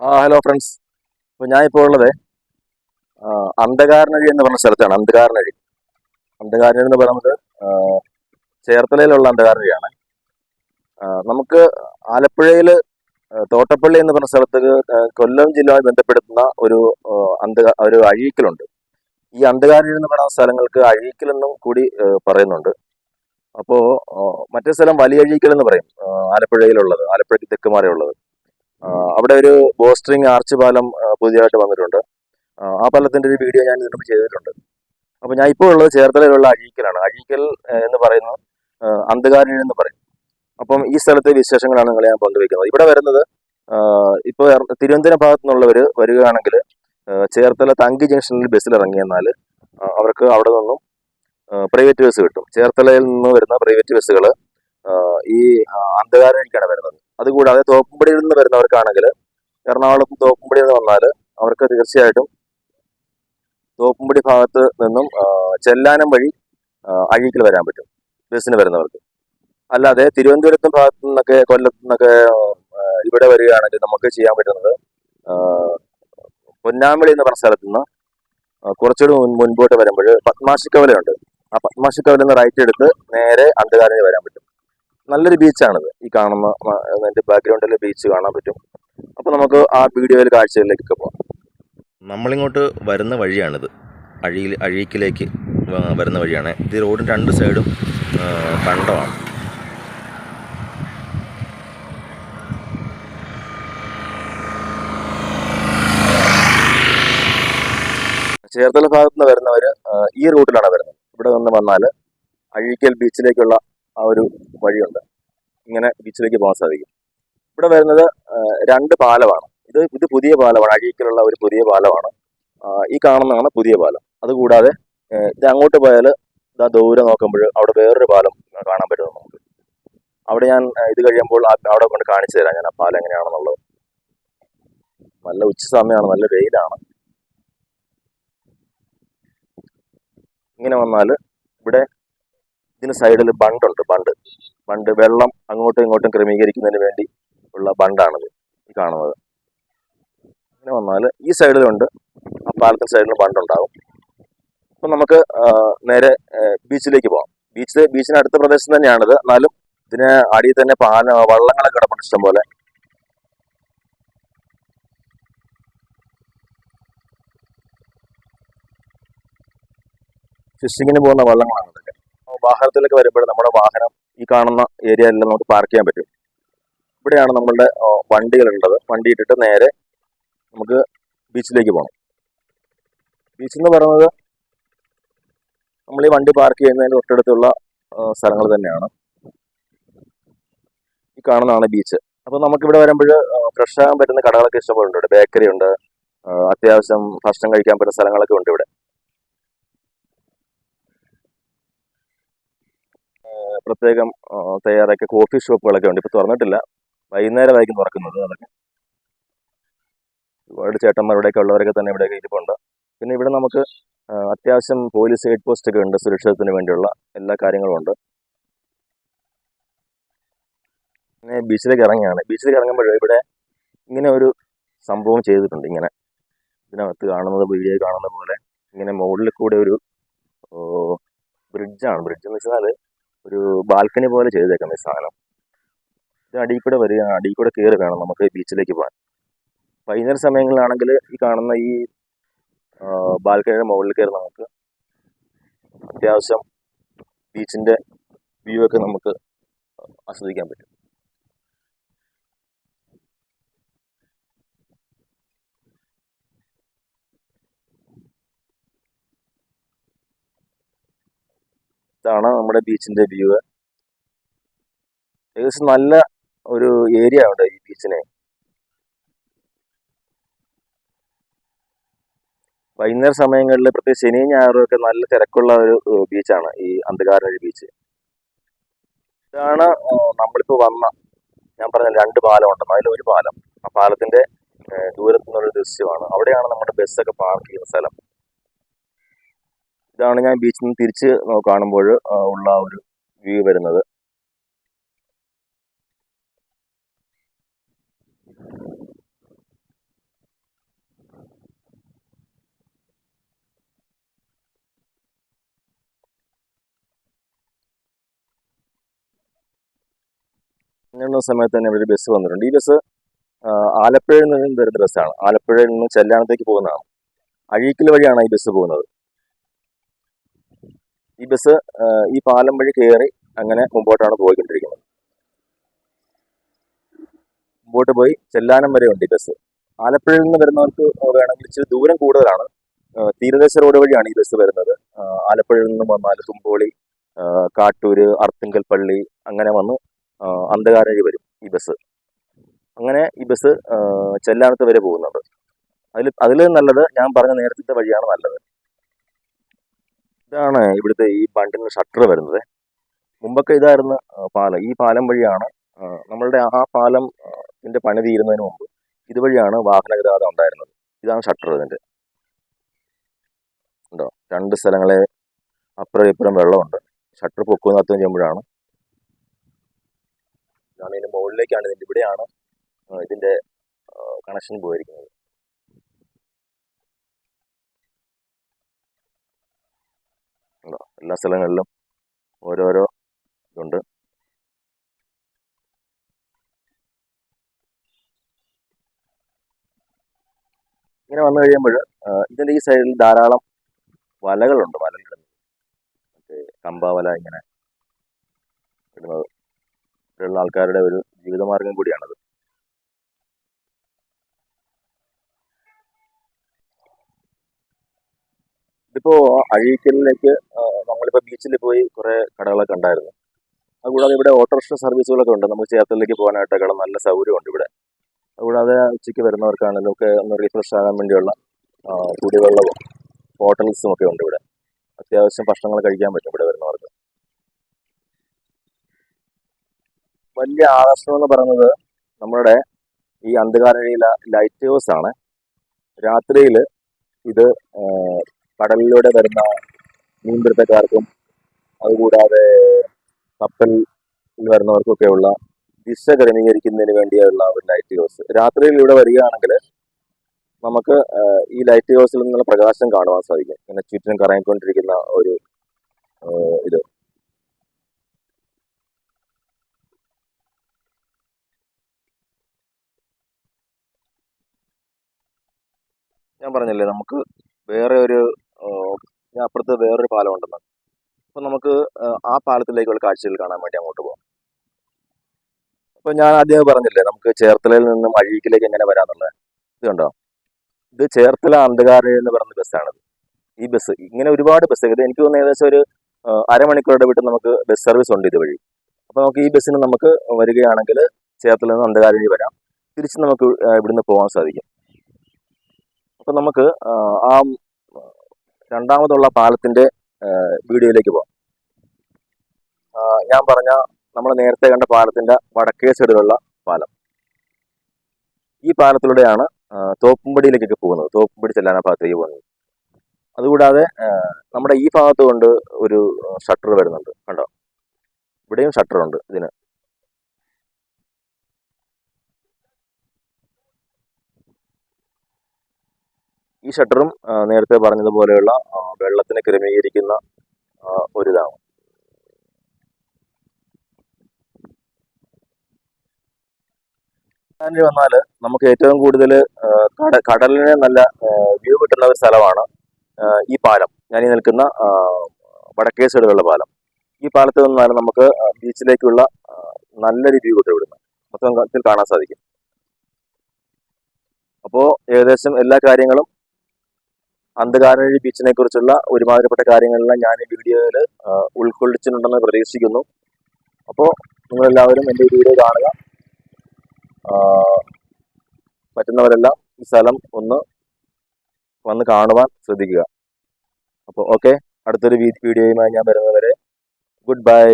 ആ hello friends ഇപ്പോൾ ഞാൻ ഇപ്പോൾ ഉള്ളത് അന്ധകാരനഴി എന്ന് പറഞ്ഞ സ്ഥലത്താണ്. അന്ധകാരനഴി അന്ധകാരനഴി എന്ന് പറയുന്നത് ചേർത്തലയിലുള്ള അന്ധകാരനഴിയാണ് നമുക്ക് ആലപ്പുഴയിൽ തോട്ടപ്പള്ളി എന്ന് പറഞ്ഞ സ്ഥലത്ത് കൊല്ലം ജില്ലയുമായി ബന്ധപ്പെടുത്തുന്ന ഒരു അന്ധകാ അന്ധ ഒരു അഴീക്കലുണ്ട്. ഈ അന്ധകാരനഴി എന്ന് പറയുന്ന സ്ഥലങ്ങൾക്ക് അഴീക്കലെന്നും കൂടി പറയുന്നുണ്ട്. അപ്പോൾ മറ്റേ സ്ഥലം വലിയ അഴീക്കൽ എന്ന് പറയും ആലപ്പുഴയിലുള്ളത് ആലപ്പുഴയ്ക്ക് തെക്കുമാറിയുള്ളത് അവിടെ ഒരു ബോസ്റ്ററിങ് ആർച്ച് പാലം പുതിയതായിട്ട് വന്നിട്ടുണ്ട്. ആ, പാലത്തിന്റെ ഒരു വീഡിയോ ഞാൻ ഇതിനു ചെയ്തിട്ടുണ്ട്. അപ്പൊ ഞാൻ ഇപ്പോൾ ഉള്ളത് ചേർത്തലയിലുള്ള അഴീക്കലാണ്. അഴീക്കൽ എന്ന് പറയുന്നത് അന്ധകാരി എന്ന് പറയും. അപ്പം ഈ സ്ഥലത്തെ വിശേഷങ്ങളാണ് നിങ്ങളെ ഞാൻ പങ്കുവെക്കുന്നത്. ഇവിടെ വരുന്നത് ഇപ്പോൾ തിരുവനന്തപുരം ഭാഗത്തു നിന്നുള്ളവർ വരികയാണെങ്കിൽ ചേർത്തല തങ്കി ജംഗ്ഷനിൽ ബസ്സിൽ ഇറങ്ങിയെന്നാൽ അവർക്ക് അവിടെ നിന്നും പ്രൈവറ്റ് ബസ് കിട്ടും. ചേർത്തലയിൽ നിന്ന് വരുന്ന പ്രൈവറ്റ് ബസ്സുകൾ ഈ അന്ധകാരനിലേക്കാണ് വരുന്നത്. അതുകൂടാതെ തോപ്പുംപടിയിൽ നിന്ന് വരുന്നവർക്കാണെങ്കിൽ എറണാകുളം തോപ്പുംപടിയിൽ നിന്ന് വന്നാൽ അവർക്ക് തീർച്ചയായിട്ടും തോപ്പുംപടി ഭാഗത്ത് നിന്നും ചെല്ലാനം വഴി അഴീക്കിൽ വരാൻ പറ്റും ബസ്സിന് വരുന്നവർക്ക്. അല്ലാതെ തിരുവനന്തപുരത്തും ഭാഗത്തു നിന്നൊക്കെ കൊല്ലത്തു നിന്നൊക്കെ ഇവിടെ വരികയാണെങ്കിൽ നമുക്ക് ചെയ്യാൻ പറ്റുന്നത് പൊന്നാമ്പളി എന്ന് പറഞ്ഞ സ്ഥലത്ത് നിന്ന് കുറച്ചുകൂടി മുൻ മുൻപോട്ട് വരുമ്പോൾ പത്മാശിക്കവലയുണ്ട്. ആ പത്മാശിക്കവലെന്ന് റൈറ്റ് എടുത്ത് നേരെ അന്ധകാരയിൽ വരാൻ പറ്റും. നല്ലൊരു ബീച്ചാണിത്. ഈ കാണുന്ന അതിന്റെ ബാക്ക്ഗ്രൗണ്ടിൽ ബീച്ച് കാണാൻ പറ്റും. അപ്പോൾ നമുക്ക് ആ വീഡിയോയിൽ കാഴ്ചകളിലേക്കൊക്കെ പോകാം നമ്മളിങ്ങോട്ട് വരുന്ന വഴിയാണിത്. അഴിയിൽ അഴീക്കിലേക്ക് വരുന്ന വഴിയാണ്. ഇത് റോഡിന്റെ രണ്ട് സൈഡും കണ്ടമാണ്. ചേർത്തല ഭാഗത്ത് നിന്ന് വരുന്നവര് ഈ റൂട്ടിലാണ് വരുന്നത്. ഇവിടെ നിന്ന് വന്നാൽ അഴീക്കൽ ബീച്ചിലേക്കുള്ള ആ ഒരു വഴിയുണ്ട്. ഇങ്ങനെ ബീച്ചിലേക്ക് പോകാൻ സാധിക്കും. ഇവിടെ വരുന്നത് രണ്ട് പാലമാണ്. ഇത് ഇത് പുതിയ പാലമാണ്. അഴീക്കലുള്ള ഒരു പുതിയ പാലമാണ്. ഈ കാണുന്നതാണ് പുതിയ പാലം. അതുകൂടാതെ ഇത് അങ്ങോട്ട് പോയാൽ ഇതാ ദൂരെ നോക്കുമ്പോൾ അവിടെ വേറൊരു പാലം കാണാൻ പറ്റും നമുക്ക്. അവിടെ ഞാൻ ഇത് കഴിയുമ്പോൾ അവിടെ കൊണ്ട് കാണിച്ചു തരാം ഞാൻ ആ പാലം എങ്ങനെയാണെന്നുള്ളത്. നല്ല ഉച്ച സമയമാണ് നല്ല വെയിലാണ്. ഇങ്ങനെ വന്നാൽ ഇവിടെ ഇതിന് സൈഡിൽ ബണ്ടുണ്ട് ബണ്ട്. ബണ്ട് വെള്ളം അങ്ങോട്ടും ഇങ്ങോട്ടും ക്രമീകരിക്കുന്നതിന് വേണ്ടി ഉള്ള ബണ്ടാണിത് ഈ കാണുന്നത്. അങ്ങനെ വന്നാൽ ഈ സൈഡിലുണ്ട് ആ പാലത്തിന് സൈഡിൽ ബണ്ടുണ്ടാകും. അപ്പം നമുക്ക് നേരെ ബീച്ചിലേക്ക് പോകാം. ബീച്ച് ബീച്ചിന് അടുത്ത പ്രദേശം തന്നെയാണിത്. എന്നാലും ഇതിന് അടിയിൽ തന്നെ പാന വള്ളങ്ങളൊക്കെ കിടപ്പുണ്ട് ഇഷ്ടം പോലെ. ഫിഷിങ്ങിന് പോകുന്ന വള്ളങ്ങളാണ് വാഹനത്തിലൊക്കെ വരുമ്പോൾ നമ്മുടെ വാഹനം ഈ കാണുന്ന ഏരിയയിലെല്ലാം നമുക്ക് പാർക്ക് ചെയ്യാൻ പറ്റും. ഇവിടെയാണ് നമ്മളുടെ വണ്ടികളുള്ളത്. വണ്ടി ഇട്ടിട്ട് നേരെ നമുക്ക് ബീച്ചിലേക്ക് പോകണം ബീച്ച് എന്ന് പറയുന്നത് നമ്മൾ ഈ വണ്ടി പാർക്ക് ചെയ്യുന്നതിന് തൊട്ടടുത്തുള്ള സ്ഥലങ്ങൾ തന്നെയാണ്. ഈ കാണുന്നതാണ് ബീച്ച് അപ്പോൾ നമുക്കിവിടെ വരുമ്പോൾ ഫ്രഷ് ആകാൻ പറ്റുന്ന കടകളൊക്കെ ഇഷ്ടപ്പെടുന്നുണ്ട്. ബേക്കറി ഉണ്ട്. അത്യാവശ്യം ഭക്ഷണം കഴിക്കാൻ പറ്റുന്ന സ്ഥലങ്ങളൊക്കെ ഉണ്ട് ഇവിടെ. പ്രത്യേകം തയ്യാറാക്കിയ കോഫി ഷോപ്പുകളൊക്കെ ഉണ്ട്. ഇപ്പോൾ തുറന്നിട്ടില്ല. വൈകുന്നേരമായിരിക്കും തുറക്കുന്നത് അതൊക്കെ. ഒരുപാട് ചേട്ടന്മാർ ഇവിടെയൊക്കെ ഉള്ളവരൊക്കെ തന്നെ ഇവിടെയൊക്കെ ഇരിപ്പുണ്ട്. പിന്നെ ഇവിടെ നമുക്ക് അത്യാവശ്യം പോലീസ് ഹെഡ് പോസ്റ്റ് ഒക്കെ ഉണ്ട് സുരക്ഷിതത്തിന് വേണ്ടിയുള്ള എല്ലാ കാര്യങ്ങളും ഉണ്ട്. പിന്നെ ബീച്ചിലേക്ക് ഇറങ്ങിയാണ് ബീച്ചിലേക്ക് ഇറങ്ങുമ്പോൾ ഇവിടെ ഇങ്ങനെ ഒരു സംഭവം ചെയ്തിട്ടുണ്ട് ഇങ്ങനെ. ഇതിനകത്ത് കാണുന്നത് വീഡിയോ കാണുന്ന പോലെ ഇങ്ങനെ മുകളിൽ കൂടെ ഒരു ബ്രിഡ്ജാണ് ബ്രിഡ്ജ് എന്ന് വെച്ചാൽ ഒരു ബാൽക്കണി പോലെ ചെയ്തേക്കാം ഈ സാധനം. ഇത് അടിയിൽ കൂടെ വരിക അടിയിൽ കൂടെ കയറി വേണം നമുക്ക് ബീച്ചിലേക്ക് പോകാൻ. വൈകുന്നേര സമയങ്ങളിലാണെങ്കിൽ ഈ കാണുന്ന ഈ ബാൽക്കണിയുടെ മുകളിൽ കയറി നമുക്ക് അത്യാവശ്യം ബീച്ചിന്റെ വ്യൂ ഒക്കെ നമുക്ക് ആസ്വദിക്കാൻ പറ്റും. ഇതാണ് നമ്മുടെ ബീച്ചിന്റെ വ്യൂ ഏകദേശം നല്ല ഒരു ഏരിയ ഉണ്ട് ഈ ബീച്ചിനെ. വൈകുന്നേര സമയങ്ങളിൽ പ്രത്യേകിച്ച് ശനിയും ഞായറും ഒക്കെ നല്ല തിരക്കുള്ള ഒരു ബീച്ചാണ് ഈ അന്ധകാരനഴി ബീച്ച്. ഇതാണ് നമ്മളിപ്പോൾ നമ്മളിപ്പോ വന്ന ഞാൻ പറഞ്ഞ രണ്ട് പാലം ഉണ്ടെന്ന് അതിൽ ഒരു പാലം. ആ പാലത്തിന്റെ ദൂരത്തുനിന്നുള്ള ദൃശ്യമാണ്. അവിടെയാണ് നമ്മുടെ ബസ്സൊക്കെ പാർക്ക് ചെയ്യുന്ന സ്ഥലം. ഇതാണ് ഞാൻ ബീച്ചിൽ നിന്ന് തിരിച്ച് കാണുമ്പോൾ ഉള്ള ഒരു വ്യൂ വരുന്നത്. അങ്ങനെയുള്ള സമയത്ത് തന്നെ ഇവിടെ ബസ് വന്നിട്ടുണ്ട്. ഈ ബസ് ആലപ്പുഴയിൽ നിന്ന് വരുന്ന ബസ്സാണ് ആലപ്പുഴയിൽ നിന്ന് ചെല്ലാനത്തേക്ക് പോകുന്നതാണ്. അഴീക്കൽ വഴിയാണ് ഈ ബസ് പോകുന്നത്. ഈ ബസ് ഈ പാലം വഴി കയറി അങ്ങനെ മുമ്പോട്ടാണ് പോയിക്കൊണ്ടിരിക്കുന്നത്. മുമ്പോട്ട് പോയി ചെല്ലാനം വരെ ഉണ്ട് ഈ ബസ്. ആലപ്പുഴയിൽ നിന്ന് വരുന്നവർക്ക് വേണമെങ്കിൽ ഇച്ചിരി ദൂരം കൂടുതലാണ്. തീരദേശ റോഡ് വഴിയാണ് ഈ ബസ് വരുന്നത്. ആലപ്പുഴയിൽ നിന്ന് വന്നാൽ തുമ്പോളി കാട്ടൂര് അർത്തിങ്കൽ പള്ളി അങ്ങനെ വന്ന് അന്ധകാരഴി വരും ഈ ബസ്. അങ്ങനെ ഈ ബസ് ചെല്ലാനത്ത് വരെ പോകുന്നുണ്ട്. അതിൽ അതിൽ നല്ലത് ഞാൻ പറഞ്ഞ നേരത്തെ വഴിയാണ് നല്ലത്. ഇതാണ് ഇവിടുത്തെ ഈ ബണ്ടിന് ഷട്ടർ വരുന്നത്. മുമ്പൊക്കെ ഇതായിരുന്ന പാലം. ഈ പാലം വഴിയാണ് നമ്മളുടെ ആ പാലം ഇതിന്റെ പണി തീരുന്നതിന് മുമ്പ് ഇതുവഴിയാണ് വാഹന ഗതാഗതം ഉണ്ടായിരുന്നത്. ഇതാണ് ഷട്ടർ ഇതിന്റെ ഉണ്ടോ? രണ്ട് സ്ഥലങ്ങളെ അപ്പുറം ഇപ്പുറം വെള്ളമുണ്ട്. ഷട്ടർ പൊക്കുന്ന അത്തം ചെയ്യുമ്പോഴാണ്. ഇതാണ് ഇതിന്റെ മുകളിലേക്കാണ് ഇതിന്റെ ഇവിടെയാണ് ഇതിന്റെ കണക്ഷൻ പോയിരിക്കുന്നത്. എല്ലാ സ്ഥലങ്ങളിലും ഓരോരോ ഇതുണ്ട്. ഇങ്ങനെ വന്നു കഴിയുമ്പോൾ ഇതിന്റെ ഈ സൈഡിൽ ധാരാളം വലകളുണ്ട്. വലകളിടുന്നത് മറ്റേ കമ്പാവല ഇങ്ങനെ ഇടുന്നത്. ഇവിടെയുള്ള ആൾക്കാരുടെ ഒരു ജീവിതമാർഗം കൂടിയാണത്. ഇതിപ്പോ അഴീക്കലിലേക്ക് നമ്മളിപ്പോ ബീച്ചിൽ പോയി കുറെ കടകളൊക്കെ ഉണ്ടായിരുന്നു. അതുകൂടാതെ ഇവിടെ ഓട്ടോറിക്ഷ സർവീസുകളൊക്കെ ഉണ്ട്. നമുക്ക് ചേർത്തലിലേക്ക് പോകാനായിട്ടൊക്കെ നല്ല സൗകര്യമുണ്ട് ഇവിടെ. അതുകൂടാതെ ഉച്ചയ്ക്ക് വരുന്നവർക്കാണെങ്കിലും ഒക്കെ ഒന്ന് റീഫ്രഷ് ആകാൻ വേണ്ടിയുള്ള കുടിവെള്ളവും ഹോട്ടൽസും ഒക്കെ ഉണ്ട് ഇവിടെ. അത്യാവശ്യം ഭക്ഷണങ്ങൾ കഴിക്കാൻ പറ്റും ഇവിടെ വരുന്നവർക്ക്. വലിയ ആകർഷണം എന്ന് പറയുന്നത് നമ്മുടെ ഈ അന്ധകാരയിലെ ലൈറ്റ് ഹൗസ് ആണ്. രാത്രിയിൽ ഇത് കടലിലൂടെ വരുന്ന മീൻപിടുത്തക്കാർക്കും അതുകൂടാതെ കപ്പലിൽ വരുന്നവർക്കൊക്കെയുള്ള ദിശ ക്രമീകരിക്കുന്നതിന് വേണ്ടിയുള്ള ഒരു ലൈറ്റ് ഹൗസ് രാത്രിയിൽ ഇവിടെ വരികയാണെങ്കിൽ നമുക്ക് ഈ ലൈറ്റ് ഹൗസിൽ നിന്നുള്ള പ്രകാശം കാണുവാൻ സാധിക്കും. ഇങ്ങനെ ചുറ്റിനും കറങ്ങിക്കൊണ്ടിരിക്കുന്ന ഒരു ഇത്. ഞാൻ പറഞ്ഞില്ലേ നമുക്ക് വേറെ ഒരു ഞാൻ അപ്പുറത്ത് വേറൊരു പാലം ഉണ്ടെന്ന്. അപ്പം നമുക്ക് ആ, പാലത്തിലേക്കുള്ള കാഴ്ചകൾ കാണാൻ വേണ്ടി അങ്ങോട്ട് പോകാം അപ്പം ഞാൻ ആദ്യമേ പറഞ്ഞില്ലേ നമുക്ക് ചേർത്തലയിൽ നിന്നും അഴീക്കിലേക്ക് എങ്ങനെ വരാമെന്നുള്ളത് ഇത് കണ്ടോ ഇത് ചേർത്തല അന്ധകാര എന്ന് പറയുന്ന ബസ്സാണിത്. ഈ ബസ് ഇങ്ങനെ ഒരുപാട് ബസ് ഇത് എനിക്ക് തോന്നുന്നു ഏകദേശം ഒരു അരമണിക്കൂറുടെ വിട്ട് നമുക്ക് ബസ് സർവീസ് ഉണ്ട് ഇതുവഴി. അപ്പോൾ നമുക്ക് ഈ ബസ്സിന് നമുക്ക് വരികയാണെങ്കിൽ ചേർത്തല നിന്ന് അന്ധകാരഴി വരാം. തിരിച്ച് നമുക്ക് ഇവിടുന്ന് പോകാൻ സാധിക്കും. അപ്പം നമുക്ക് ആ രണ്ടാമതുള്ള പാലത്തിന്റെ വീഡിയോയിലേക്ക് പോകാം ഞാൻ പറഞ്ഞ നമ്മൾ നേരത്തെ കണ്ട പാലത്തിന്റെ വടക്കേ സൈഡിലുള്ള പാലം. ഈ പാലത്തിലൂടെയാണ് തോപ്പുംപടിയിലേക്കൊക്കെ പോകുന്നത്. തോപ്പുംപടി ചെല്ലാന ഭാഗത്തേക്ക് പോകുന്നത്. അതുകൂടാതെ നമ്മുടെ ഈ ഭാഗത്ത് കൊണ്ട് ഒരു ഷട്ടർ വരുന്നുണ്ട്. കണ്ടോ? ഇവിടെയും ഷട്ടറുണ്ട് ഇതിന്. ഈ ഷട്ടറും നേരത്തെ പറഞ്ഞതുപോലെയുള്ള വെള്ളത്തിന് ക്രമീകരിക്കുന്ന ഒരു അങ്ങനെ വന്നാൽ നമുക്ക് ഏറ്റവും കൂടുതൽ കട കടലിന് നല്ല വ്യൂ കിട്ടുന്ന ഒരു സ്ഥലമാണ് ഈ പാലം. ഞാൻ ഈ നിൽക്കുന്ന വടക്കേ സൈഡിലുള്ള പാലം. ഈ പാലത്ത് നിന്നാൽ നമുക്ക് ബീച്ചിലേക്കുള്ള നല്ലൊരു വ്യൂ കിട്ടും ഇവിടുന്ന്. മൊത്തം കാണാൻ സാധിക്കും. അപ്പോൾ ഏകദേശം എല്ലാ കാര്യങ്ങളും അന്ധകാരഴി ബീച്ചിനെ കുറിച്ചുള്ള ഒരുമാതിരിപ്പെട്ട കാര്യങ്ങളെല്ലാം ഞാൻ ഈ വീഡിയോയിൽ ഉൾക്കൊള്ളിച്ചിട്ടുണ്ടെന്ന് പ്രതീക്ഷിക്കുന്നു. അപ്പോൾ നിങ്ങളെല്ലാവരും എന്റെ ഈ വീഡിയോ കാണുക. പറ്റുന്നവരെല്ലാം ഈ സ്ഥലം ഒന്ന് വന്ന് കാണുവാൻ ശ്രദ്ധിക്കുക. അപ്പോൾ ഓക്കെ അടുത്തൊരു വീഡിയോയുമായി ഞാൻ വരുന്നവരെ ഗുഡ് ബൈ